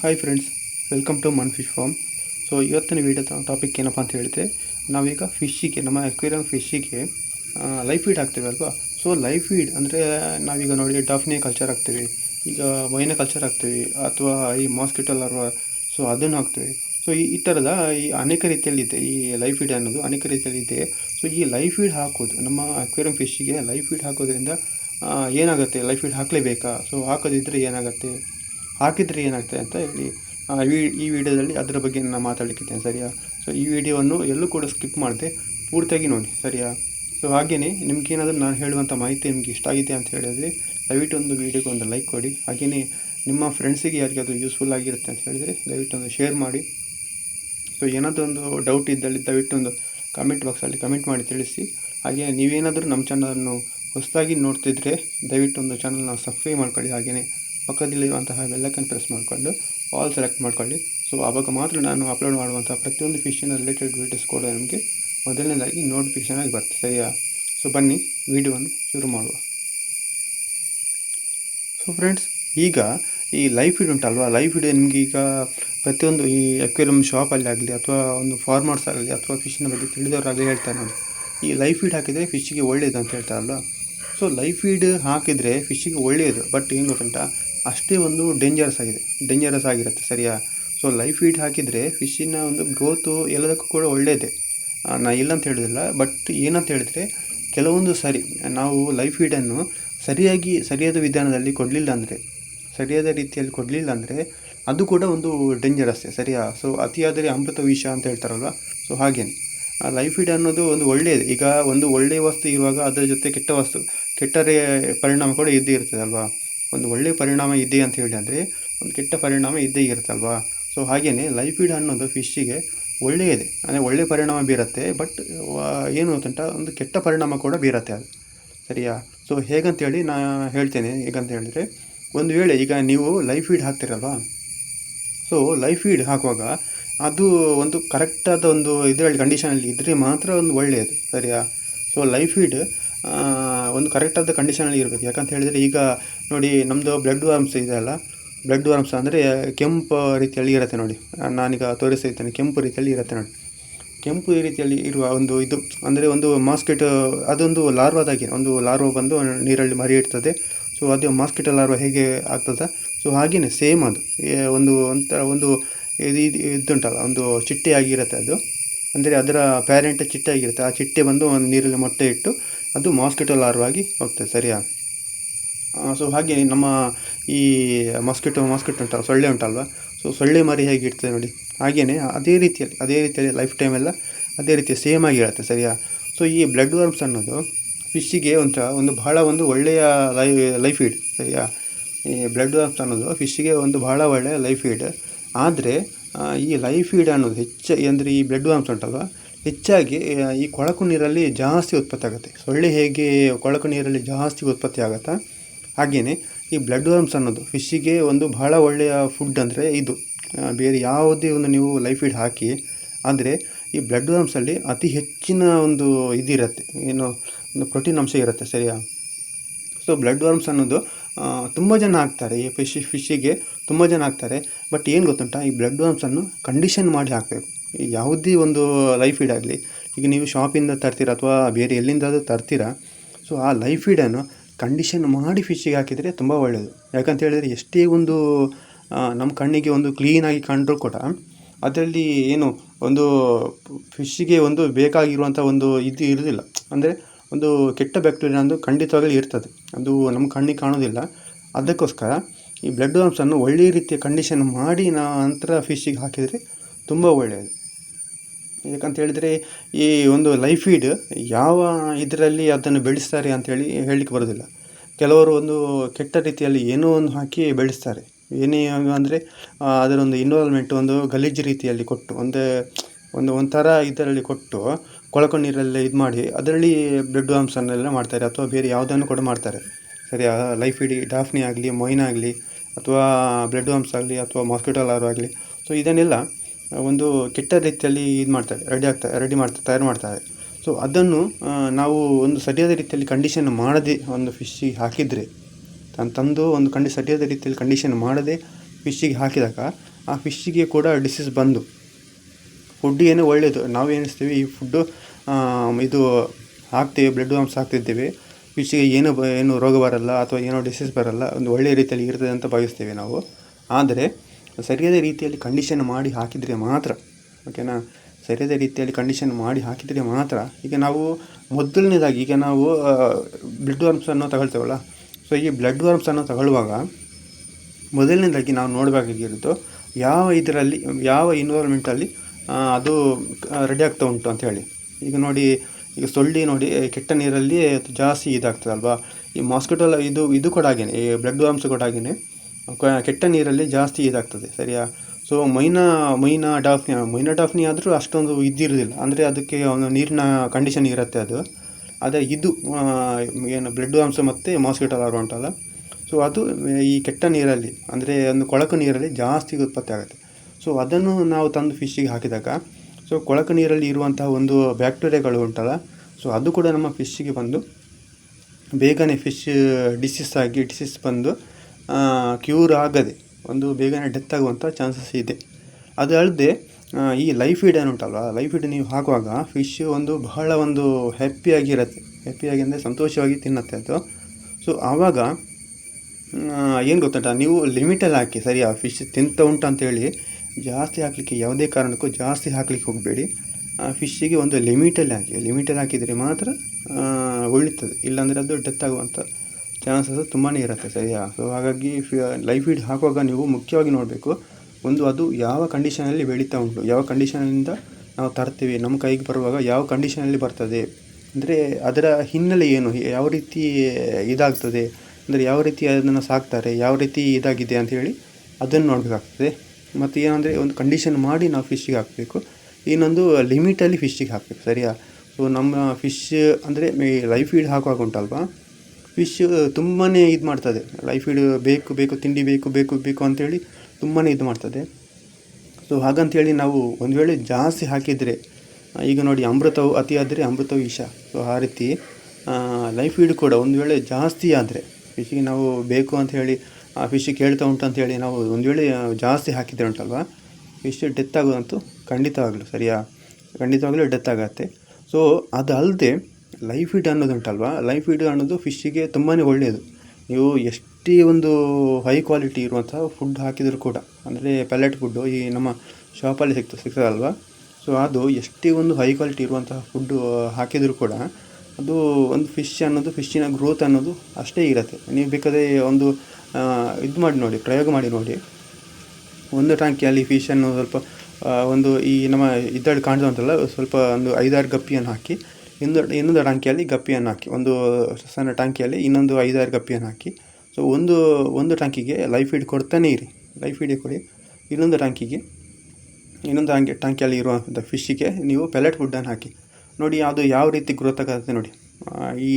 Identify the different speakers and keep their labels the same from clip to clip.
Speaker 1: Hi friends welcome to man fish farm so ಇವತ್ತಿನ video topic ಏನಪ್ಪ ಅಂತ ಹೇಳಿದರೆ, ನಾವೀಗ ಫಿಶ್ಶಿಗೆ, ನಮ್ಮ ಅಕ್ವೇರಿಯಂ ಫಿಶ್ಶಿಗೆ ಲೈಫ್ ಫೀಡ್ ಹಾಕ್ತೇವೆ ಅಲ್ವಾ? ಸೊ ಲೈಫ್ ಫೀಡ್ ಅಂದರೆ ನಾವೀಗ ನೋಡಿ ಡಾಫ್ನಿ ಕಲ್ಚರ್ ಹಾಕ್ತೀವಿ, ಈಗ ವೈನ ಕಲ್ಚರ್ ಹಾಕ್ತೀವಿ, ಅಥವಾ ಈ ಮಾಸ್ಕಿಟಲ್ ಲಾರ್ವಾ ಸೊ ಅದನ್ನು ಹಾಕ್ತೀವಿ. ಸೊ ಈ ಈ ಥರದ ಈ ಅನೇಕ ರೀತಿಯಲ್ಲಿದೆ ಈ ಲೈಫ್ ಫೀಡ್ ಅನ್ನೋದು, ಅನೇಕ ರೀತಿಯಲ್ಲಿದೆ. ಸೊ ಈ ಲೈಫ್ ಫೀಡ್ ಹಾಕೋದು, ನಮ್ಮ ಅಕ್ವೇರಿಯಂ ಫಿಶ್ಶಿಗೆ ಲೈಫ್ ಫೀಡ್ ಹಾಕೋದ್ರಿಂದ ಏನಾಗುತ್ತೆ? ಲೈಫ್ ಫೀಡ್ ಹಾಕಲೇಬೇಕಾ? ಸೊ ಹಾಕೋದಿದ್ದರೆ ಏನಾಗುತ್ತೆ? ಹಾಕಿದರೆ ಏನಾಗ್ತದೆ ಅಂತ ಆ, ಈ- ವಿಡಿಯೋದಲ್ಲಿ ಅದರ ಬಗ್ಗೆ ನಾನು ಮಾತಾಡಲಿಕ್ಕಿದ್ದೇನೆ ಸರಿಯಾ? ಸೊ ಈ ವಿಡಿಯೋವನ್ನು ಎಲ್ಲೂ ಕೂಡ ಸ್ಕಿಪ್ ಮಾಡದೆ ಪೂರ್ತಿಯಾಗಿ ನೋಡಿ ಸರಿಯಾ? ಸೊ ಹಾಗೆಯೇ ನಿಮ್ಗೇನಾದರೂ ನಾನು ಹೇಳುವಂಥ ಮಾಹಿತಿ ನಿಮಗೆ ಇಷ್ಟ ಆಗಿದೆ ಅಂತ ಹೇಳಿದರೆ ದಯವಿಟ್ಟು ಒಂದು ವೀಡಿಯೋಗೆ ಒಂದು ಲೈಕ್ ಕೊಡಿ. ಹಾಗೆಯೇ ನಿಮ್ಮ ಫ್ರೆಂಡ್ಸಿಗೆ ಯಾರಿಗಾದ್ರೂ ಯೂಸ್ಫುಲ್ ಆಗಿರುತ್ತೆ ಅಂತ ಹೇಳಿದರೆ ದಯವಿಟ್ಟು ಒಂದು ಶೇರ್ ಮಾಡಿ. ಸೊ ಏನಾದರೂ ಒಂದು ಡೌಟ್ ಇದ್ದಲ್ಲಿ ದಯವಿಟ್ಟು ಒಂದು ಕಮೆಂಟ್ ಬಾಕ್ಸಲ್ಲಿ ಕಮೆಂಟ್ ಮಾಡಿ ತಿಳಿಸಿ. ಹಾಗೆ ನೀವೇನಾದರೂ ನಮ್ಮ ಚಾನಲನ್ನು ಹೊಸದಾಗಿ ನೋಡ್ತಿದ್ರೆ ದಯವಿಟ್ಟು ಒಂದು ಚಾನಲ್ನ ಸಬ್ಸ್ಕ್ರೈಬ್ ಮಾಡ್ಕೊಳ್ಳಿ. ಹಾಗೆಯೇ ಪಕ್ಕದಲ್ಲಿರುವಂತಹ ಬೆಲ್ಲಕ್ಕನ್ನು ಪ್ರೆಸ್ ಮಾಡಿಕೊಂಡು ಆಲ್ ಸೆಲೆಕ್ಟ್ ಮಾಡ್ಕೊಳ್ಳಿ. ಸೊ ಆವಾಗ ಮಾತ್ರ ನಾನು ಅಪ್ಲೋಡ್ ಮಾಡುವಂಥ ಪ್ರತಿಯೊಂದು ಫಿಶಿನ ರಿಲೇಟೆಡ್ ವೀಡಿಯೋಸ್ ಕೂಡ ನಿಮಗೆ ಮೊದಲನೇದಾಗಿ ನೋಟಿಫಿಕೇಷನ್ ಆಗಿ ಬರ್ತದೆ. ಸರಿಯಾ? ಸೊ ಬನ್ನಿ, ವಿಡಿಯೋವನ್ನು ಶುರು ಮಾಡುವ. ಸೊ ಫ್ರೆಂಡ್ಸ್ ಈಗ ಈ ಲೈವ್ ಫೀಡ್ ಉಂಟಲ್ವಾ? ಲೈವ್ ಫೀಡ್ ನಿಮಗೆ ಈಗ ಪ್ರತಿಯೊಂದು ಈ ಅಕ್ವೇರಿಯಂ ಶಾಪಲ್ಲಿ ಆಗಲಿ ಅಥವಾ ಒಂದು ಫಾರ್ಮರ್ಸ್ ಆಗಲಿ ಅಥವಾ ಫಿಶ್ನ ಬಗ್ಗೆ ತಿಳಿದವರಾಗಲಿ ಹೇಳ್ತಾರೆ ನೋಡಿ ಈ ಲೈಫ್ ಫೀಡ್ ಹಾಕಿದರೆ ಫಿಶ್ಗೆ ಒಳ್ಳೆಯದು ಅಂತ ಹೇಳ್ತಾರಲ್ವ? ಸೊ ಲೈಫ್ ಫೀಡ್ ಹಾಕಿದರೆ ಫಿಶ್ಶಿಗೆ ಒಳ್ಳೆಯದು ಬಟ್ ಏನು ಗೊತ್ತುಂಟ? ಅಷ್ಟೇ ಒಂದು ಡೇಂಜರಸ್ ಆಗಿದೆ. ಡೇಂಜರಸ್ ಆಗಿರುತ್ತೆ ಸರಿಯಾ? ಸೊ ಲೈಫ್ ಫೀಡ್ ಹಾಕಿದರೆ ಫಿಶ್ಶಿನ ಒಂದು ಗ್ರೋತು ಎಲ್ಲದಕ್ಕೂ ಕೂಡ ಒಳ್ಳೆಯದೇ ನಾ ಇಲ್ಲ ಅಂತ ಹೇಳೋದಿಲ್ಲ ಬಟ್ ಏನಂತ ಹೇಳಿದರೆ ಕೆಲವೊಂದು ಸರಿ, ನಾವು ಲೈಫ್ ಫೀಡನ್ನು ಸರಿಯಾಗಿ, ಸರಿಯಾದ ವಿಧಾನದಲ್ಲಿ ಕೊಡಲಿಲ್ಲ ಅಂದರೆ, ಸರಿಯಾದ ರೀತಿಯಲ್ಲಿ ಕೊಡಲಿಲ್ಲ ಅಂದರೆ ಅದು ಕೂಡ ಒಂದು ಡೇಂಜರಸ್ಸೇ ಸರಿಯಾ? ಸೊ ಅತಿಯಾದರೆ ಅಮೃತ ವಿಷ ಅಂತ ಹೇಳ್ತಾರಲ್ವ? ಸೊ ಹಾಗೇನೆ. ಲೈಫ್ ಫೀಡ್ ಅನ್ನೋದು ಒಂದು ಒಳ್ಳೆಯದು ಈಗ ಒಂದು ಒಳ್ಳೆಯ ವಸ್ತು ಇರುವಾಗ ಅದರ ಜೊತೆ ಕೆಟ್ಟ ವಸ್ತು, ಕೆಟ್ಟರೆ ಪರಿಣಾಮ ಕೂಡ ಇದ್ದೇ ಇರ್ತದೆ ಅಲ್ವಾ ಒಂದು ಒಳ್ಳೆಯ ಪರಿಣಾಮ ಇದೆ ಅಂತ ಹೇಳಿ ಅಂದರೆ ಒಂದು ಕೆಟ್ಟ ಪರಿಣಾಮ ಇದ್ದೇ ಇರುತ್ತಲ್ವಾ? ಸೊ ಹಾಗೆಯೇ ಲೈಫ್ ಫೀಡ್ ಅನ್ನೋದು ಫಿಶ್ಶಿಗೆ ಒಳ್ಳೆಯದೇ. ಅಂದರೆ ಒಳ್ಳೆಯ ಪರಿಣಾಮ ಬೀರುತ್ತೆ ಬಟ್ ಏನು ಅಂತ ಒಂದು ಕೆಟ್ಟ ಪರಿಣಾಮ ಕೂಡ ಬೀರುತ್ತೆ ಅದು. ಸರಿಯಾ? ಸೊ ಹೇಗಂತೇಳಿ ನಾ ಹೇಳ್ತೇನೆ. ಹೇಗಂತ ಹೇಳಿದರೆ, ಒಂದು ವೇಳೆ ಈಗ ನೀವು ಲೈಫ್ ಫೀಡ್ ಹಾಕ್ತಿರಲ್ವಾ? ಸೊ ಲೈಫ್ ಫೀಡ್ ಹಾಕುವಾಗ ಅದು ಒಂದು ಕರೆಕ್ಟಾದ ಒಂದು ಇದರಲ್ಲಿ ಕಂಡೀಷನಲ್ಲಿ ಇದ್ದರೆ ಮಾತ್ರ ಒಂದು ಒಳ್ಳೆಯದು. ಸರಿಯಾ? ಸೊ ಲೈಫ್ ಫೀಡ್ ಒಂದು ಕರೆಕ್ಟಾದ ಕಂಡೀಷನಲ್ಲಿ ಇರಬೇಕು. ಯಾಕಂತ ಹೇಳಿದರೆ ಈಗ ನೋಡಿ ನಮ್ಮದು ಬ್ಲಡ್ ವಾರ್ಮ್ಸ್ ಇದೆ ಅಲ್ಲ? ಬ್ಲಡ್ ವಾರ್ಮ್ಸ್ ಅಂದರೆ ಕೆಂಪು ರೀತಿಯಲ್ಲಿ ಇರುತ್ತೆ ನೋಡಿ. ನಾನೀಗ ತೋರಿಸ್ತಾ ಕೆಂಪು ರೀತಿಯಲ್ಲಿ ಇರುತ್ತೆ ನೋಡಿ. ಕೆಂಪು ಈ ರೀತಿಯಲ್ಲಿ ಇರುವ ಒಂದು ಇದು ಅಂದರೆ ಒಂದು ಮಾಸ್ಕಿಟೋ ಅದೊಂದು ಲಾರ್ವಾದಾಗಿ ಒಂದು ಲಾರ್ವಾ ಬಂದು ನೀರಲ್ಲಿ ಮರಿ ಇಡ್ತದೆ ಸೊ ಅದು ಮಾಸ್ಕಿಟೋ ಲಾರ್ವಾ ಹೇಗೆ ಆಗ್ತದೆ? ಸೊ ಹಾಗೆಯೇ ಸೇಮ್ ಅದು. ಒಂದು ಒಂಥರ ಒಂದು ಇದು ಇದು, ಇದುಂಟಲ್ಲ, ಒಂದು ಚಿಟ್ಟೆ ಆಗಿರುತ್ತೆ ಅದು. ಅಂದರೆ ಅದರ ಪ್ಯಾರೆಂಟ್ ಚಿಟ್ಟೆ ಆಗಿರುತ್ತೆ ಆ ಚಿಟ್ಟೆ ಬಂದು ಒಂದು ನೀರಲ್ಲಿ ಮೊಟ್ಟೆ ಇಟ್ಟು ಅದು ಮಾಸ್ಕಿಟೋ ಲಾರ್ವಾಗಿ ಹೋಗ್ತದೆ, ಸರಿಯಾ? ಸೊ ಹಾಗೆ ನಮ್ಮ ಈ ಮಾಸ್ಕಿಟೋ ಮಾಸ್ಕಿಟೋ ಉಂಟಲ್ಲ, ಸೊಳ್ಳೆ ಉಂಟಲ್ವ? ಸೊ ಸೊಳ್ಳೆ ಮರಿ ಹೇಗೆ ಇರ್ತದೆ ನೋಡಿ. ಹಾಗೆಯೇ ಅದೇ ರೀತಿಯಲ್ಲಿ ಅದೇ ರೀತಿಯಲ್ಲಿ ಲೈಫ್ ಟೈಮ್ ಎಲ್ಲ ಅದೇ ರೀತಿ ಸೇಮ್ ಆಗಿ ಇರುತ್ತೆ, ಸರಿಯಾ? ಸೊ ಈ ಬ್ಲಡ್ ವರ್ಮ್ಸ್ ಅನ್ನೋದು ಫಿಶ್ಶಿಗೆ ಒಂಥರ ಒಂದು ಬಹಳ ಒಂದು ಒಳ್ಳೆಯ ಲೈ ಲೈಫ್ ಈಡ್ ಸರಿಯಾ? ಈ ಬ್ಲಡ್ ವರ್ಮ್ಸ್ ಅನ್ನೋದು ಫಿಶ್ಶಿಗೆ ಒಂದು ಬಹಳ ಒಳ್ಳೆಯ ಲೈಫ್ ಈಡ್ ಆದರೆ ಈ ಲೈಫ್ ಈಡ್ ಅನ್ನೋದು ಹೆಚ್ಚು, ಅಂದರೆ ಈ ಬ್ಲಡ್ ವರ್ಮ್ಸ್ ಉಂಟಲ್ವ? ಹೆಚ್ಚಾಗಿ ಈ ಕೊಳಕು ನೀರಲ್ಲಿ ಜಾಸ್ತಿ ಉತ್ಪತ್ತಿ ಆಗುತ್ತೆ. ಸೊಳ್ಳೆ ಹೇಗೆ ಕೊಳಕು ನೀರಲ್ಲಿ ಜಾಸ್ತಿ ಉತ್ಪತ್ತಿ ಆಗುತ್ತಾ? ಹಾಗೆಯೇ ಈ ಬ್ಲಡ್ ವರ್ಮ್ಸ್ ಅನ್ನೋದು, ಫಿಶ್ಶಿಗೆ ಒಂದು ಬಹಳ ಒಳ್ಳೆಯ ಫುಡ್ ಅಂದರೆ ಇದು. ಬೇರೆ ಯಾವುದೇ ಒಂದು ನೀವು ಲೈಫ್ ಫೀಡ್ ಹಾಕಿ, ಆದರೆ ಈ ಬ್ಲಡ್ ವರ್ಮ್ಸಲ್ಲಿ ಅತಿ ಹೆಚ್ಚಿನ ಒಂದು ಇದಿರುತ್ತೆ. ಏನು, ಒಂದು ಪ್ರೋಟೀನ್ ಅಂಶ ಇರುತ್ತೆ, ಸರಿಯಾ? ಸೊ, ಬ್ಲಡ್ ವರ್ಮ್ಸ್ ಅನ್ನೋದು ತುಂಬ ಜನ ಹಾಕ್ತಾರೆ. ಈ ಫಿಶ್, ಫಿಶ್ಶಿಗೆ ತುಂಬ ಜನ ಹಾಕ್ತಾರೆ. ಬಟ್ ಏನು ಗೊತ್ತುಂಟ? ಈ ಬ್ಲಡ್ ವರ್ಮ್ಸನ್ನು ಕಂಡೀಷನ್ ಮಾಡಿ ಹಾಕಬೇಕು. ಯಾವುದೇ ಒಂದು ಲೈಫ್ ಫೀಡ್ ಆಗಲಿ, ಈಗ ನೀವು ಶಾಪಿಂದ ತರ್ತೀರ ಅಥವಾ ಬೇರೆ ಎಲ್ಲಿಂದಾದರೂ ತರ್ತೀರಾ ಸೊ ಆ ಲೈಫ್ ಫೀಡನ್ನು ಕಂಡೀಷನ್ ಮಾಡಿ ಫಿಶ್ಶಿಗೆ ಹಾಕಿದರೆ ತುಂಬ ಒಳ್ಳೆಯದು ಯಾಕಂತ ಹೇಳಿದರೆ ಎಷ್ಟೇ ಒಂದು ನಮ್ಮ ಕಣ್ಣಿಗೆ ಒಂದು ಕ್ಲೀನಾಗಿ ಕಂಡರೂ ಕೂಡ ಅದರಲ್ಲಿ ಏನು ಒಂದು ಫಿಶ್ಶಿಗೆ ಒಂದು ಬೇಕಾಗಿರುವಂಥ ಒಂದು ಇದು ಇರೋದಿಲ್ಲ. ಅಂದರೆ ಒಂದು ಕೆಟ್ಟ ಬ್ಯಾಕ್ಟೀರಿಯಾ ಒಂದು ಖಂಡಿತವಾಗಲಿ ಇರ್ತದೆ. ಅದು ನಮ್ಮ ಕಣ್ಣಿಗೆ ಕಾಣೋದಿಲ್ಲ. ಅದಕ್ಕೋಸ್ಕರ ಈ ಬ್ಲಡ್ ವರ್ಮ್ಸನ್ನು ಒಳ್ಳೆಯ ರೀತಿಯ ಕಂಡೀಷನ್ ಮಾಡಿ ನಂತರ ಫಿಶ್ಶಿಗೆ ಹಾಕಿದರೆ ತುಂಬ ಒಳ್ಳೆಯದು ಯಾಕಂತ ಹೇಳಿದರೆ ಈ ಒಂದು ಲೈಫ್ ಫೀಡ್ ಯಾವ ಇದರಲ್ಲಿ ಅದನ್ನು ಬೆಳೆಸ್ತಾರೆ ಅಂತೇಳಿ ಹೇಳಲಿಕ್ಕೆ ಬರೋದಿಲ್ಲ ಕೆಲವರು ಒಂದು ಕೆಟ್ಟ ರೀತಿಯಲ್ಲಿ ಏನೋ ಒಂದು ಹಾಕಿ ಬೆಳೆಸ್ತಾರೆ. ಏನೇ ಅಂದರೆ ಅದರೊಂದು ಇನ್ವಾಲ್ವ್ಮೆಂಟ್ ಒಂದು ಗಲೀಜು ರೀತಿಯಲ್ಲಿ ಕೊಟ್ಟು, ಒಂದು ಒಂದು, ಒಂಥರ ಇದರಲ್ಲಿ ಕೊಟ್ಟು, ಕೊಳಕು ನೀರಲ್ಲಿ ಇದು ಮಾಡಿ, ಅದರಲ್ಲಿ ಬ್ಲಡ್ ವಾಮ್ಸನ್ನೆಲ್ಲ ಮಾಡ್ತಾರೆ, ಅಥವಾ ಬೇರೆ ಯಾವುದನ್ನು ಕೂಡ ಮಾಡ್ತಾರೆ. ಸರಿ ಲೈಫ್ ಇಡೀ ಡಾಫ್ನಿ ಆಗಲಿ ಮೊಯ್ನ್ ಆಗಲಿ, ಅಥವಾ ಬ್ಲಡ್ ವಾಮ್ಸ್ ಆಗಲಿ, ಅಥವಾ ಮಾಸ್ಕಿಟೋ ಲಾರ್ವ್ ಆಗಲಿ. ಸೊ ಇದನ್ನೆಲ್ಲ ಒಂದು ಕೆಟ್ಟ ರೀತಿಯಲ್ಲಿ ಇದು ಮಾಡ್ತಾರೆ, ರೆಡಿ ಆಗ್ತಾರೆ ರೆಡಿ ಮಾಡ್ತಾರೆ ತಯಾರು ಮಾಡ್ತಾರೆ. ಸೊ ಅದನ್ನು ನಾವು ಒಂದು ಸರಿಯಾದ ರೀತಿಯಲ್ಲಿ ಕಂಡೀಷನ್ ಮಾಡದೆ ಒಂದು ಫಿಶ್ಶಿಗೆ ಹಾಕಿದರೆ, ತಾನು, ತಂದು ಒಂದು ಕಂಡಿ, ಸರಿಯಾದ ರೀತಿಯಲ್ಲಿ ಕಂಡೀಷನ್ ಮಾಡದೆ ಫಿಶ್ಶಿಗೆ ಹಾಕಿದಾಗ, ಆ ಫಿಶ್ಶಿಗೆ ಕೂಡ ಡಿಸೀಸ್ ಬಂದು ಫುಡ್ ಏನು ಒಳ್ಳೆಯದು ನಾವು ಏನಿಸ್ತೀವಿ ಈ ಫುಡ್ಡು ಇದು ಹಾಕ್ತೇವೆ ಬ್ಲಡ್ ವಾಮ್ಸ್ ಹಾಕ್ತಿದ್ದೇವೆ ಫಿಶ್ಶಿಗೆ ಏನು ಏನು ರೋಗ ಬರಲ್ಲ, ಅಥವಾ ಏನೋ ಡಿಸೀಸ್ ಬರಲ್ಲ, ಒಂದು ಒಳ್ಳೆಯ ರೀತಿಯಲ್ಲಿ ಇರ್ತದೆ ಅಂತ ಭಾವಿಸ್ತೇವೆ ನಾವು. ಆದರೆ ಸರಿಯಾದ ರೀತಿಯಲ್ಲಿ ಕಂಡೀಷನ್ ಮಾಡಿ ಹಾಕಿದರೆ ಮಾತ್ರ ಓಕೆನಾ ಸರಿಯಾದ ರೀತಿಯಲ್ಲಿ ಕಂಡೀಷನ್ ಮಾಡಿ ಹಾಕಿದರೆ ಮಾತ್ರ, ಈಗ ನಾವು ಮೊದಲನೇದಾಗಿ ಈಗ ನಾವು ಬ್ಲಡ್ ವರ್ಮ್ಸನ್ನು ತಗೊಳ್ತೇವಲ್ಲ? ಸೊ ಈ ಬ್ಲಡ್ ವರ್ಮ್ಸನ್ನು ತಗೊಳ್ಳುವಾಗ ಮೊದಲನೇದಾಗಿ ನಾವು ನೋಡಬೇಕಾಗಿರೋದು ಯಾವ ಇದರಲ್ಲಿ, ಯಾವ ಇನ್ವಾಲ್ಮೆಂಟಲ್ಲಿ ಅದು ರೆಡಿ ಆಗ್ತಾ ಉಂಟು ಅಂತ ಹೇಳಿ. ಈಗ ನೋಡಿ, ಈಗ ಸೊಳ್ಳೆ ನೋಡಿ ಕೆಟ್ಟ ನೀರಲ್ಲಿ ಜಾಸ್ತಿ ಇದಾಗ್ತದಲ್ವಾ? ಈ ಮಾಸ್ಕಿಟೋ ಇದು ಇದು ಕೂಡ ಹಾಗೇನೆ, ಈ ಬ್ಲಡ್ ವಾರ್ಮ್ಸ್ ಕೂಡ ಹಾಗೇನೆ. ಕೆಟ್ಟ ನೀರಲ್ಲಿ ಜಾಸ್ತಿ ಇದಾಗ್ತದೆ, ಸರಿಯಾ? ಸೊ ಮೈನಾ ಮೈನಾ ಡಾಫ್ನಿ ಮೈನಾ ಡಾಫ್ನಿ ಆದರೂ ಅಷ್ಟೊಂದು ಇದ್ದಿರೋದಿಲ್ಲ. ಅಂದರೆ ಅದಕ್ಕೆ ಒಂದು ನೀರಿನ ಕಂಡೀಷನ್ ಇರುತ್ತೆ ಅದು. ಆದರೆ ಇದು ಏನು ಬ್ಲಡ್ ವಾಮ್ಸ್ ಮತ್ತು ಮಾಸ್ಕಿಟೋ ಲಾರ್ವ ಉಂಟಲ್ಲ. ಸೊ ಅದು ಈ ಕೆಟ್ಟ ನೀರಲ್ಲಿ, ಅಂದರೆ ಒಂದು ಕೊಳಕು ನೀರಲ್ಲಿ ಜಾಸ್ತಿ ಉತ್ಪತ್ತಿ ಆಗುತ್ತೆ. ಸೊ ಅದನ್ನು ನಾವು ತಂದು ಫಿಶ್ಶಿಗೆ ಹಾಕಿದಾಗ ಸೊ ಕೊಳಕು ನೀರಲ್ಲಿ ಇರುವಂತಹ ಒಂದು ಬ್ಯಾಕ್ಟೀರಿಯಾಗಳು ಉಂಟಲ್ಲ ಸೊ ಅದು ಕೂಡ ನಮ್ಮ ಫಿಶ್ಶಿಗೆ ಬಂದು ಬೇಗನೆ ಫಿಶ್ ಡಿಸೀಸ್ ಆಗಿ ಡಿಸೀಸ್ ಬಂದು ಕ್ಯೂರ್ ಆಗದೆ ಒಂದು ಬೇಗನೆ ಡೆತ್ ಆಗುವಂಥ ಚಾನ್ಸಸ್ ಇದೆ. ಅದು ಅಲ್ಲದೆ ಈ ಲೈಫ್ ಫೀಡ್ ಏನು ಉಂಟಲ್ವ? ಲೈಫ್ ಫೀಡ್ ನೀವು ಹಾಕುವಾಗ ಫಿಶ್ ಒಂದು ಬಹಳ ಒಂದು ಹ್ಯಾಪಿಯಾಗಿರುತ್ತೆ ಹ್ಯಾಪಿಯಾಗಿ ಅಂದರೆ ಸಂತೋಷವಾಗಿ ತಿನ್ನುತ್ತೆ ಅದು. ಸೊ ಆವಾಗ ಏನು ಗೊತ್ತುಂಟ? ನೀವು ಲಿಮಿಟಲ್ಲಿ ಹಾಕಿ ಸರಿಯಾ? ಫಿಶ್ ತಿಂತ ಉಂಟ ಅಂತೇಳಿ ಜಾಸ್ತಿ ಹಾಕಲಿಕ್ಕೆ ಯಾವುದೇ ಕಾರಣಕ್ಕೂ ಜಾಸ್ತಿ ಹಾಕಲಿಕ್ಕೆ ಹೋಗಬೇಡಿ. ಆ ಫಿಶ್ಶಿಗೆ ಒಂದು ಲಿಮಿಟಲ್ಲಿ ಹಾಕಿ ಲಿಮಿಟಲ್ಲಿ ಹಾಕಿದರೆ ಮಾತ್ರ ಆ, ಉಳಿತದೆ ಇಲ್ಲಾಂದರೆ ಅದು ಡೆತ್ ಆಗುವಂಥ ಚಾನ್ಸಸ್ ತುಂಬಾ ಇರುತ್ತೆ ಸರಿಯಾ? ಸೊ ಹಾಗಾಗಿ ಲೈಫ್ ಫೀಡ್ ಹಾಕುವಾಗ ನೀವು ಮುಖ್ಯವಾಗಿ ನೋಡಬೇಕು ಒಂದು ಅದು ಯಾವ ಕಂಡೀಷನಲ್ಲಿ ಬೆಳೀತಾ ಉಂಟು, ಯಾವ ಕಂಡೀಷನಿಂದ ನಾವು ತರ್ತೀವಿ, ನಮ್ಮ ಕೈಗೆ ಬರುವಾಗ ಯಾವ ಕಂಡೀಷನಲ್ಲಿ ಬರ್ತದೆ, ಅಂದರೆ ಅದರ ಹಿನ್ನೆಲೆ ಏನು, ಯಾವ ರೀತಿ ಇದಾಗ್ತದೆ, ಅಂದರೆ ಯಾವ ರೀತಿ ಅದನ್ನು ಸಾಕ್ತಾರೆ, ಯಾವ ರೀತಿ ಇದಾಗಿದೆ ಅಂತ ಹೇಳಿ ಅದನ್ನು ನೋಡಬೇಕಾಗ್ತದೆ. ಮತ್ತು ಏನಂದರೆ ಒಂದು ಕಂಡೀಷನ್ ಮಾಡಿ ನಾವು ಫಿಶ್ಶಿಗೆ ಹಾಕಬೇಕು, ಇನ್ನೊಂದು ಲಿಮಿಟಲ್ಲಿ ಫಿಶ್ಶಿಗೆ ಹಾಕಬೇಕು ಸರಿಯಾ? ಸೊ ನಮ್ಮ ಫಿಶ್ ಅಂದರೆ ಲೈಫ್ ಫೀಡ್ ಹಾಕುವಾಗ ಉಂಟಲ್ವಾ? ಫಿಶ್ ತುಂಬಾ ಇದು ಮಾಡ್ತದೆ. ಲೈಫ್ ಫೀಡ್ ಬೇಕು ಬೇಕು, ತಿಂಡಿ ಬೇಕು ಬೇಕು ಬೇಕು ಅಂತೇಳಿ ತುಂಬಾ ಇದು ಮಾಡ್ತದೆ. ಸೊ ಹಾಗಂತೇಳಿ ನಾವು ಒಂದು ವೇಳೆ ಜಾಸ್ತಿ ಹಾಕಿದರೆ ಈಗ ನೋಡಿ ಅಮೃತವು ಅತಿ ಆದರೆ ಅಮೃತವು ವಿಷ. ಸೊ ಆ ರೀತಿ ಲೈಫ್ ಫೀಡ್ ಕೂಡ ಒಂದು ವೇಳೆ ಜಾಸ್ತಿ ಆದರೆ ಫಿಶಿಗೆ ನಾವು ಬೇಕು ಅಂತ ಹೇಳಿ, ಆ ಫಿಶ್ ಕೇಳ್ತಾ ಉಂಟು ಅಂತ ಹೇಳಿ ನಾವು ಒಂದು ವೇಳೆ ಜಾಸ್ತಿ ಹಾಕಿದರೆ ಉಂಟಲ್ವಾ ಫಿಶ್ ಡೆತ್ ಆಗೋದಂತೂ ಖಂಡಿತವಾಗಲು, ಸರಿಯಾ? ಖಂಡಿತವಾಗಲೂ ಡೆತ್ ಆಗತ್ತೆ. ಸೊ ಅದು ಅಲ್ಲದೆ ಲೈಫ್ ಫೀಡ್ ಅನ್ನೋದುಂಟಲ್ವಾ ಲೈಫ್ ಫೀಡ್ ಅನ್ನೋದು ಫಿಶ್ಶಿಗೆ ತುಂಬಾ ಒಳ್ಳೆಯದು ನೀವು ಎಷ್ಟೇ ಒಂದು ಹೈ ಕ್ವಾಲಿಟಿ ಇರುವಂಥ ಫುಡ್ ಹಾಕಿದರೂ ಕೂಡ, ಅಂದರೆ ಪೆಲೆಟ್ ಫುಡ್ಡು ಈ ನಮ್ಮ ಶಾಪಲ್ಲಿ ಸಿಗ್ತದೆ ಸಿಗ್ತದಲ್ವಾ? ಸೊ ಅದು ಎಷ್ಟೇ ಒಂದು ಹೈ ಕ್ವಾಲಿಟಿ ಇರುವಂತಹ ಫುಡ್ಡು ಹಾಕಿದರೂ ಕೂಡ, ಅದು ಒಂದು ಫಿಶ್ ಅನ್ನೋದು ಫಿಶ್ಶಿನ ಗ್ರೋತ್ ಅನ್ನೋದು ಅಷ್ಟೇ ಇರುತ್ತೆ. ನೀವು ಬೇಕಾದರೆ ಒಂದು ಇದು ಮಾಡಿ ನೋಡಿ, ಪ್ರಯೋಗ ಮಾಡಿ ನೋಡಿ. ಒಂದು ಟ್ಯಾಂಕಿಯಲ್ಲಿ ಫಿಶನ್ನು ಸ್ವಲ್ಪ ಒಂದು ಈ ನಮ್ಮ ಇದರಲ್ಲಿ ಕಾಣ್ತಾ ಅಂತಲ್ಲ ಸ್ವಲ್ಪ ಒಂದು ಐದಾರು ಗಪ್ಪಿಯನ್ನು ಹಾಕಿ ಇನ್ನೊಂದು ಇನ್ನೊಂದು ಟಾಂಕಿಯಲ್ಲಿ ಗಪ್ಪಿಯನ್ನು ಹಾಕಿ, ಒಂದು ಸಣ್ಣ ಟಾಂಕಿಯಲ್ಲಿ ಇನ್ನೊಂದು ಐದಾರು ಗಪ್ಪಿಯನ್ನು ಹಾಕಿ. ಸೊ ಒಂದು ಒಂದು ಟ್ಯಾಂಕಿಗೆ ಲೈಫ್ ಫೀಡ್ ಕೊಡ್ತಾನೆ ಇರಿ. ಲೈಫ್ ಫೀಡೇ ಕೊಡಿ. ಇನ್ನೊಂದು ಟ್ಯಾಂಕಿಗೆ, ಇನ್ನೊಂದು ಟಾಂಕಿ ಟಾಂಕಿಯಲ್ಲಿ ಇರುವಂಥ ಫಿಶ್ಶಿಗೆ ನೀವು ಪೆಲೆಟ್ ಫುಡ್ಡನ್ನು ಹಾಕಿ. ನೋಡಿ, ಅದು ಯಾವ ರೀತಿ ಗ್ರೋತ್ ಆಗುತ್ತೆ ನೋಡಿ. ಈ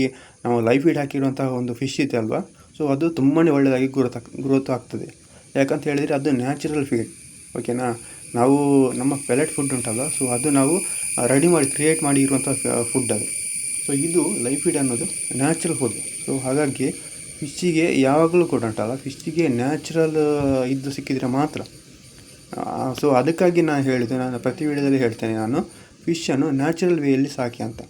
Speaker 1: ನಾವು ಲೈಫ್ ಫೀಡ್ ಹಾಕಿರುವಂತಹ ಒಂದು ಫಿಶ್ ಇದೆ ಅಲ್ವಾ? ಸೊ ಅದು ತುಂಬಾ ಒಳ್ಳೆಯದಾಗಿ ಗ್ರೋತ್ ಗ್ರೋತ್ ಆಗ್ತದೆ. ಯಾಕಂತ ಹೇಳಿದರೆ ಅದು ನ್ಯಾಚುರಲ್ ಫೀಡ್ ಓಕೆನಾ ನಾವು ನಮ್ಮ ಪೆಲೆಟ್ ಫುಡ್ ಉಂಟಲ್ಲ ಸೊ ಅದು ನಾವು ರೆಡಿ ಮಾಡಿ ಕ್ರಿಯೇಟ್ ಮಾಡಿ ಇರುವಂಥ ಫುಡ್ ಅದು. ಸೊ ಇದು ಲೈಫ್ ಫೀಡ್ ಅನ್ನೋದು ನ್ಯಾಚುರಲ್ ಫುಡ್ ಸೊ ಹಾಗಾಗಿ ಫಿಶ್ಶಿಗೆ ಯಾವಾಗಲೂ ಕೂಡ ಉಂಟಲ್ಲ ಫಿಶ್ಶಿಗೆ ನ್ಯಾಚುರಲ್ ಇದು ಸಿಕ್ಕಿದರೆ ಮಾತ್ರ. ಸೊ ಅದಕ್ಕಾಗಿ ನಾನು ಹೇಳಿದೆ ನಾನು ಪ್ರತಿ ವಿಡಿಯೋದಲ್ಲಿ ಹೇಳ್ತೇನೆ ನಾನು ಫಿಶನ್ನು ನ್ಯಾಚುರಲ್ ವೇಯಲ್ಲಿ ಸಾಕಿ ಅಂತ.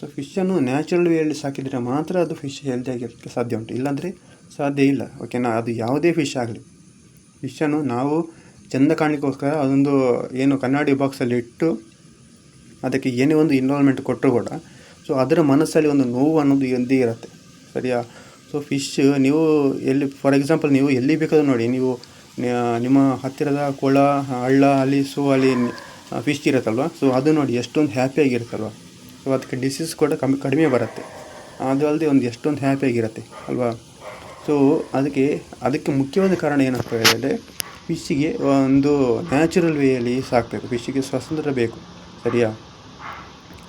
Speaker 1: ಸೊ ಫಿಶನ್ನು ನ್ಯಾಚುರಲ್ ವೇಯಲ್ಲಿ ಸಾಕಿದರೆ ಮಾತ್ರ ಅದು ಫಿಶ್ ಹೆಲ್ದಿಯಾಗಿರೋಕ್ಕೆ ಸಾಧ್ಯ ಉಂಟು. ಇಲ್ಲಾಂದರೆ ಸಾಧ್ಯ ಇಲ್ಲ. ಓಕೆನಾ ಅದು ಯಾವುದೇ ಫಿಶ್ ಆಗಲಿ. ಫಿಶನ್ನು ನಾವು ಚೆಂದ ಕಾಣಲಿಕ್ಕೋಸ್ಕರ ಅದೊಂದು ಏನು ಕನ್ನಡಿ ಬಾಕ್ಸಲ್ಲಿ ಇಟ್ಟು ಅದಕ್ಕೆ ಏನೇ ಒಂದು ಇನ್ವಾಲ್ವ್ಮೆಂಟ್ ಕೊಟ್ಟರು ಕೂಡ ಸೊ ಅದರ ಮನಸ್ಸಲ್ಲಿ ಒಂದು ನೋವು ಅನ್ನೋದು ಎಂದೇ ಇರುತ್ತೆ. ಸರಿಯಾ? ಸೊ ಫಿಶ್ ನೀವು ಎಲ್ಲಿ ಫಾರ್ ಎಕ್ಸಾಂಪಲ್ ನೀವು ಎಲ್ಲಿ ಬೇಕಾದ್ರೂ ನೋಡಿ, ನೀವು ನಿಮ್ಮ ಹತ್ತಿರದ ಕೊಳ, ಹಳ್ಳ ಅಲ್ಲಿ ಸೊ ಅಲ್ಲಿ ಫಿಶ್ ಇರುತ್ತಲ್ವ? ಸೊ ಅದು ನೋಡಿ ಎಷ್ಟೊಂದು ಹ್ಯಾಪಿಯಾಗಿರುತ್ತಲ್ವ ಸೊ ಅದಕ್ಕೆ ಡಿಸೀಸ್ ಕೂಡ ಕಮ್ಮಿ, ಕಡಿಮೆ ಬರುತ್ತೆ. ಅದು ಅಲ್ಲದೆ ಒಂದು ಎಷ್ಟೊಂದು ಹ್ಯಾಪಿಯಾಗಿರುತ್ತೆ ಅಲ್ವಾ? ಸೊ ಅದಕ್ಕೆ ಅದಕ್ಕೆ ಮುಖ್ಯವಾದ ಕಾರಣ ಏನಂತ ಹೇಳಿದರೆ ಫಿಶ್ಶಿಗೆ ಒಂದು ನ್ಯಾಚುರಲ್ ವೇಯಲ್ಲಿ ಸಾಕಬೇಕು. ಫಿಶ್ಶಿಗೆ ಸ್ವತಂತ್ರ ಬೇಕು. ಸರಿಯಾ?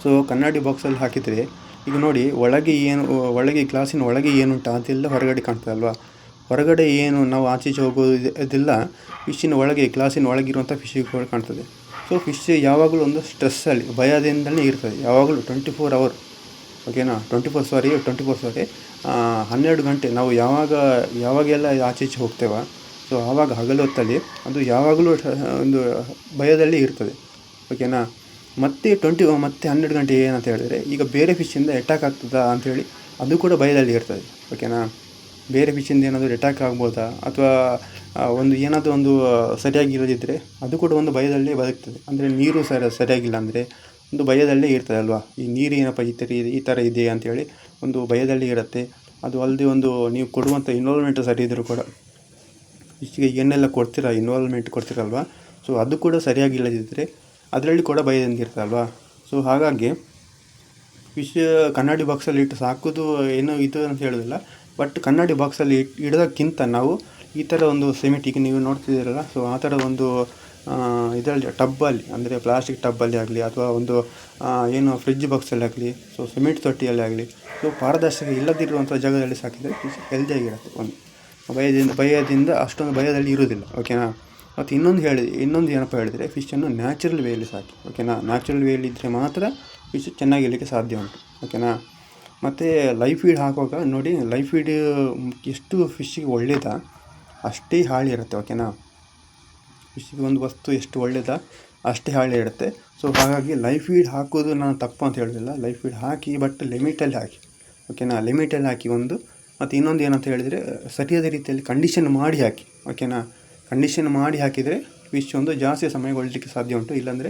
Speaker 1: ಸೊ ಕನ್ನಡಿ ಬಾಕ್ಸಲ್ಲಿ ಹಾಕಿದರೆ, ಈಗ ನೋಡಿ, ಒಳಗೆ ಏನು, ಒಳಗೆ ಗ್ಲಾಸಿನ ಒಳಗೆ ಏನುಂಟ ಅಂತೆಲ್ಲ ಹೊರಗಡೆ ಕಾಣ್ತದೆ ಅಲ್ವಾ? ಹೊರಗಡೆ ಏನು ನಾವು ಆಚೆ ಹೋಗೋದಿಲ್ಲ ಹೋಗೋದು ಅದೆಲ್ಲ ಫಿಶ್ಶಿನ ಒಳಗೆ ಗ್ಲಾಸಿನ ಒಳಗಿರುವಂಥ ಫಿಶ್ಶಿಗೆ ಕಾಣ್ತದೆ. ಸೊ ಫಿಶ್ ಯಾವಾಗಲೂ ಒಂದು ಸ್ಟ್ರೆಸ್ಸಲ್ಲಿ ಭಯದಿಂದಲೇ ಇರ್ತದೆ. ಯಾವಾಗಲೂ ಟ್ವೆಂಟಿ ಫೋರ್ ಅವರ್ ಓಕೆನಾ twenty four sorry twenty four sorry ಹನ್ನೆರಡು ಗಂಟೆ, ನಾವು ಯಾವಾಗ, ಯಾವಾಗೆಲ್ಲ ಆಚೆ ಈಚೆ ಹೋಗ್ತೇವ ಸೊ ಆವಾಗ ಹಗಲು ಹೊತ್ತಲ್ಲಿ ಅದು ಯಾವಾಗಲೂ ಒಂದು ಭಯದಲ್ಲಿ ಇರ್ತದೆ. ಓಕೆನಾ ಮತ್ತೆ ಟ್ವೆಂಟಿ ಮತ್ತೆ ಹನ್ನೆರಡು ಗಂಟೆ ಏನಂತ ಹೇಳಿದ್ರೆ, ಈಗ ಬೇರೆ ಫಿಶಿಂದ ಅಟ್ಯಾಕ್ ಆಗ್ತದಾ ಅಂಥೇಳಿ ಅದು ಕೂಡ ಭಯದಲ್ಲಿ ಇರ್ತದೆ. ಓಕೆನಾ ಬೇರೆ ಫಿಶಿಂದ ಏನಾದರೂ ಅಟ್ಯಾಕ್ ಆಗ್ಬೋದಾ? ಅಥವಾ ಒಂದು ಏನಾದರೂ ಒಂದು ಸರಿಯಾಗಿ ಇಲ್ಲದಿದ್ದರೆ ಅದು ಕೂಡ ಒಂದು ಭಯದಲ್ಲೇ ಬದುಕ್ತದೆ. ಅಂದರೆ ನೀರು ಸರಿ, ಸರಿಯಾಗಿಲ್ಲ ಅಂದರೆ ಒಂದು ಭಯದಲ್ಲೇ ಇರ್ತದೆ ಅಲ್ವಾ? ಈ ನೀರು ಏನಪ್ಪ ಈ ಥರ ಈ ಥರ ಇದೆ ಅಂತೇಳಿ ಒಂದು ಭಯದಲ್ಲಿ ಇರುತ್ತೆ. ಅದು ಅಲ್ಲದೆ ಒಂದು ನೀವು ಕೊಡುವಂಥ ಇನ್ವಾಲ್ವ್ಮೆಂಟ್ ಸರಿ ಇದ್ದರೂ ಕೂಡ. ಫಿಶ್ಗೆ ಏನೆಲ್ಲ ಕೊಡ್ತೀರಾ ಇನ್ವಾಲ್ವ್ಮೆಂಟ್ ಕೊಡ್ತೀರಲ್ವಾ? ಸೊ ಅದು ಕೂಡ ಸರಿಯಾಗಿ ಇಲ್ಲದಿದ್ದರೆ ಅದರಲ್ಲಿ ಕೂಡ ಭಯದಿಂದ ಎಂದಿರ್ತಲ್ವಾ? ಸೊ ಹಾಗಾಗಿ ಫಿಶ್ ಕನ್ನಡಿ ಬಾಕ್ಸಲ್ಲಿ ಇಟ್ಟು ಸಾಕೋದು ಏನು ಇದು ಅಂತ ಹೇಳೋದಿಲ್ಲ. ಬಟ್ ಕನ್ನಡಿ ಬಾಕ್ಸಲ್ಲಿ ಇಟ್, ಇಡೋದಕ್ಕಿಂತ ನಾವು ಈ ಥರ ಒಂದು ಸಿಮೆಂಟ್ ಈಗ ನೀವು ನೋಡ್ತಿದ್ದೀರಲ್ಲ ಸೊ ಆ ಥರ ಒಂದು ಇದರಲ್ಲಿ ಟಬ್ಬಲ್ಲಿ ಅಂದರೆ ಪ್ಲಾಸ್ಟಿಕ್ ಟಬ್ಬಲ್ಲಿ ಆಗಲಿ ಅಥವಾ ಒಂದು ಏನು ಫ್ರಿಜ್ ಬಾಕ್ಸಲ್ಲಿ ಆಗಲಿ ಸೊ ಸಿಮೆಂಟ್ ತೊಟ್ಟಿಯಲ್ಲಿ ಆಗಲಿ ಸೊ ಪಾರದರ್ಶಕ ಇಲ್ಲದಿರುವಂಥ ಜಾಗದಲ್ಲಿ ಸಾಕಿದರೆ ಫಿಶ್ ಹೆಲ್ದಿಯಾಗಿರುತ್ತೆ ಒಂದು. ಭಯದಿಂದ ಭಯದಿಂದ ಅಷ್ಟೊಂದು ಭಯದಲ್ಲಿ ಇರುವುದಿಲ್ಲ ಓಕೆನಾ ಮತ್ತು ಇನ್ನೊಂದು ಹೇಳಿ, ಇನ್ನೊಂದು ಏನಪ್ಪ ಹೇಳಿದರೆ ಫಿಶನ್ನು ನ್ಯಾಚುರಲ್ ವೇಯಲ್ಲಿ ಸಾಕಿ ಓಕೆನಾ ನ್ಯಾಚುರಲ್ ವೇಯಲ್ಲಿ ಇದ್ದರೆ ಮಾತ್ರ ಫಿಶ್ ಚೆನ್ನಾಗಿ ಇರಲಿಕ್ಕೆ ಸಾಧ್ಯ ಉಂಟು ಓಕೆನಾ ಮತ್ತು ಲೈಫ್ ಫೀಡ್ ಹಾಕುವಾಗ ನೋಡಿ ಲೈಫ್ ಫೀಡ್ ಎಷ್ಟು ಫಿಶ್ಗೆ ಒಳ್ಳೆಯದಾ ಅಷ್ಟೇ ಹಾಳಿ ಇರುತ್ತೆ ಓಕೆನಾ ಫಿಶ್ಶಿಗೆ ಒಂದು ವಸ್ತು ಎಷ್ಟು ಒಳ್ಳೆಯದಾ ಅಷ್ಟೇ ಹಾಳಿ ಇರುತ್ತೆ. ಸೊ ಹಾಗಾಗಿ ಲೈಫ್ ಫೀಡ್ ಹಾಕೋದು ನಾನು ತಪ್ಪು ಅಂತ ಹೇಳೋದಿಲ್ಲ. ಲೈಫ್ ಫೀಡ್ ಹಾಕಿ ಬಟ್ ಲಿಮಿಟಲ್ಲಿ ಹಾಕಿ ಓಕೆನಾ ಲಿಮಿಟಲ್ಲಿ ಹಾಕಿ ಒಂದು ಮತ್ತು ಇನ್ನೊಂದು ಏನಂತ ಹೇಳಿದರೆ, ಸರಿಯಾದ ರೀತಿಯಲ್ಲಿ ಕಂಡೀಷನ್ ಮಾಡಿ ಹಾಕಿ ಓಕೆನಾ ಕಂಡೀಷನ್ ಮಾಡಿ ಹಾಕಿದರೆ ಫಿಶ್ ಒಂದು ಜಾಸ್ತಿ ಸಮಯಗೊಳ್ಳಲಿಕ್ಕೆ ಸಾಧ್ಯ ಉಂಟು, ಇಲ್ಲಾಂದರೆ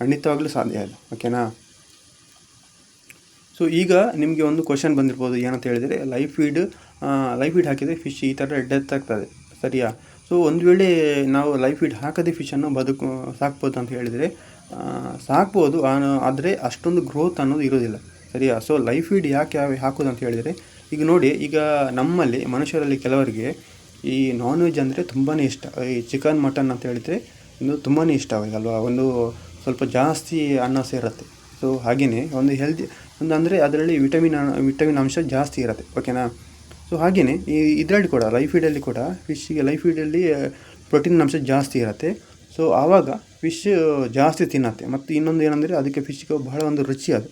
Speaker 1: ಖಂಡಿತವಾಗಲೂ ಸಾಧ್ಯ ಇಲ್ಲ ಓಕೆನಾ ಸೊ ಈಗ ನಿಮಗೆ ಒಂದು ಕ್ವಶನ್ ಬಂದಿರ್ಬೋದು, ಏನಂತ ಹೇಳಿದರೆ ಲೈಫ್ ಫೀಡ್ ಲೈಫ್ ಫೀಡ್ ಹಾಕಿದರೆ ಫಿಶ್ ಈ ಥರ ಡೆತ್ ಆಗ್ತದೆ, ಸರಿಯಾ? ಸೊ ಒಂದು ವೇಳೆ ನಾವು ಲೈಫ್ ಫೀಡ್ ಹಾಕದೆ ಫಿಶನ್ನು ಬದುಕು, ಸಾಕ್ಬೋದು ಅಂತ ಹೇಳಿದರೆ ಸಾಕ್ಬೋದು ಆದರೆ ಅಷ್ಟೊಂದು ಗ್ರೋತ್ ಅನ್ನೋದು ಇರೋದಿಲ್ಲ ಸರಿಯಾ? ಸೊ ಲೈಫ್ ಫೀಡ್ ಯಾಕೆ ಹಾಕೋದು ಅಂತ ಹೇಳಿದರೆ ಈಗ ನೋಡಿ, ಈಗ ನಮ್ಮಲ್ಲಿ, ಮನುಷ್ಯರಲ್ಲಿ ಕೆಲವರಿಗೆ ಈ ನಾನ್ ವೆಜ್ ಅಂದರೆ ತುಂಬಾ ಇಷ್ಟ. ಈ ಚಿಕನ್ ಮಟನ್ ಅಂತ ಹೇಳಿದರೆ ಇನ್ನು ತುಂಬಾ ಇಷ್ಟ ಅಲ್ವಾ? ಒಂದು ಸ್ವಲ್ಪ ಜಾಸ್ತಿ ಅನ್ನ ಸೇರುತ್ತೆ. ಸೊ ಹಾಗೆಯೇ ಒಂದು ಹೆಲ್ದಿ ಒಂದು ಅಂದರೆ ಅದರಲ್ಲಿ ವಿಟಮಿನ್ ವಿಟಮಿನ್ ಅಂಶ ಜಾಸ್ತಿ ಇರುತ್ತೆ ಓಕೆನಾ ಸೊ ಹಾಗೆಯೇ ಈ ಇದರಲ್ಲಿ ಕೂಡ ಲೈಫ್ ಫೀಡಲ್ಲಿ ಕೂಡ ಫಿಶ್ಶಿಗೆ ಲೈಫ್ ಫೀಡಲ್ಲಿ ಪ್ರೋಟೀನ್ ಅಂಶ ಜಾಸ್ತಿ ಇರುತ್ತೆ. ಸೊ ಆವಾಗ ಫಿಶ್ ಜಾಸ್ತಿ ತಿನ್ನತ್ತೆ. ಮತ್ತು ಇನ್ನೊಂದು ಏನಂದರೆ, ಅದಕ್ಕೆ ಫಿಶ್ಗೆ ಬಹಳ ಒಂದು ರುಚಿ ಅದು.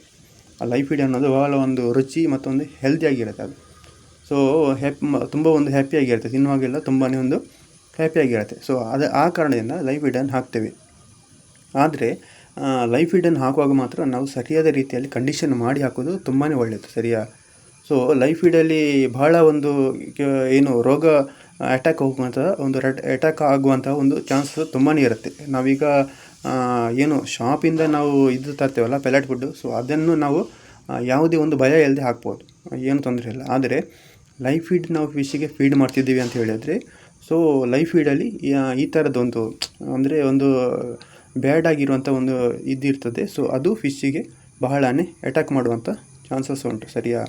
Speaker 1: ಲೈಫ್ ಫೀಡ್ ಅನ್ನೋದು ಬಹಳ ಒಂದು ರುಚಿ ಮತ್ತೊಂದು ಒಂದು ಹೆಲ್ದಿಯಾಗಿರುತ್ತೆ ಅದು. ಸೊ ಹ್ಯಾಪ್ ತುಂಬ ಒಂದು ಹ್ಯಾಪಿಯಾಗಿರುತ್ತೆ ತಿನ್ನುವಾಗೆಲ್ಲ ತುಂಬಾ ಒಂದು ಹ್ಯಾಪಿಯಾಗಿರುತ್ತೆ ಸೊ ಅದು ಆ ಕಾರಣದಿಂದ ಲೈಫ್ ಫೀಡನ್ನು ಹಾಕ್ತೇವೆ. ಆದರೆ ಲೈಫ್ ಫೀಡನ್ನು ಹಾಕುವಾಗ ಮಾತ್ರ ನಾವು ಸರಿಯಾದ ರೀತಿಯಲ್ಲಿ ಕಂಡೀಷನ್ ಮಾಡಿ ಹಾಕೋದು ತುಂಬಾ ಒಳ್ಳೆಯದು ಸರಿಯಾ? ಸೊ ಲೈಫ್ ಫೀಡಲ್ಲಿ ಬಹಳ ಒಂದು ಏನು ರೋಗ ಅಟ್ಯಾಕ್ ಹೋಗುವಂಥ ಒಂದು ಅಟ್ಯಾಕ್ ಆಗುವಂಥ ಒಂದು ಚಾನ್ಸ್ ತುಂಬಾ ಇರುತ್ತೆ. ನಾವೀಗ ಆ, ಏನು ಶಾಪಿಂದ ನಾವು ಇದು ತರ್ತೇವಲ್ಲ ಪೆಲೆಟ್ ಫುಡ್ಡು ಸೊ ಅದನ್ನು ನಾವು ಯಾವುದೇ ಒಂದು ಭಯ ಇಲ್ಲದೆ ಹಾಕ್ಬೋದು. ಏನು ತೊಂದರೆ ಇಲ್ಲ. ಆದರೆ ಲೈಫ್ ಫೀಡ್ ನಾವು ಫಿಶ್ಶಿಗೆ ಫೀಡ್ ಮಾಡ್ತಿದ್ದೀವಿ ಅಂತ ಹೇಳಿದರೆ ಸೊ ಲೈಫ್ ಫೀಡಲ್ಲಿ ಈ ಥರದ್ದೊಂದು ಅಂದರೆ ಒಂದು ಬ್ಯಾಡ್ ಆಗಿರುವಂಥ ಒಂದು ಇದಿರ್ತದೆ. ಸೊ ಅದು ಫಿಶ್ಶಿಗೆ ಬಹಳನೇ ಅಟ್ಯಾಕ್ ಮಾಡುವಂಥ ಚಾನ್ಸಸ್ ಉಂಟು. ಸರಿಯಾ?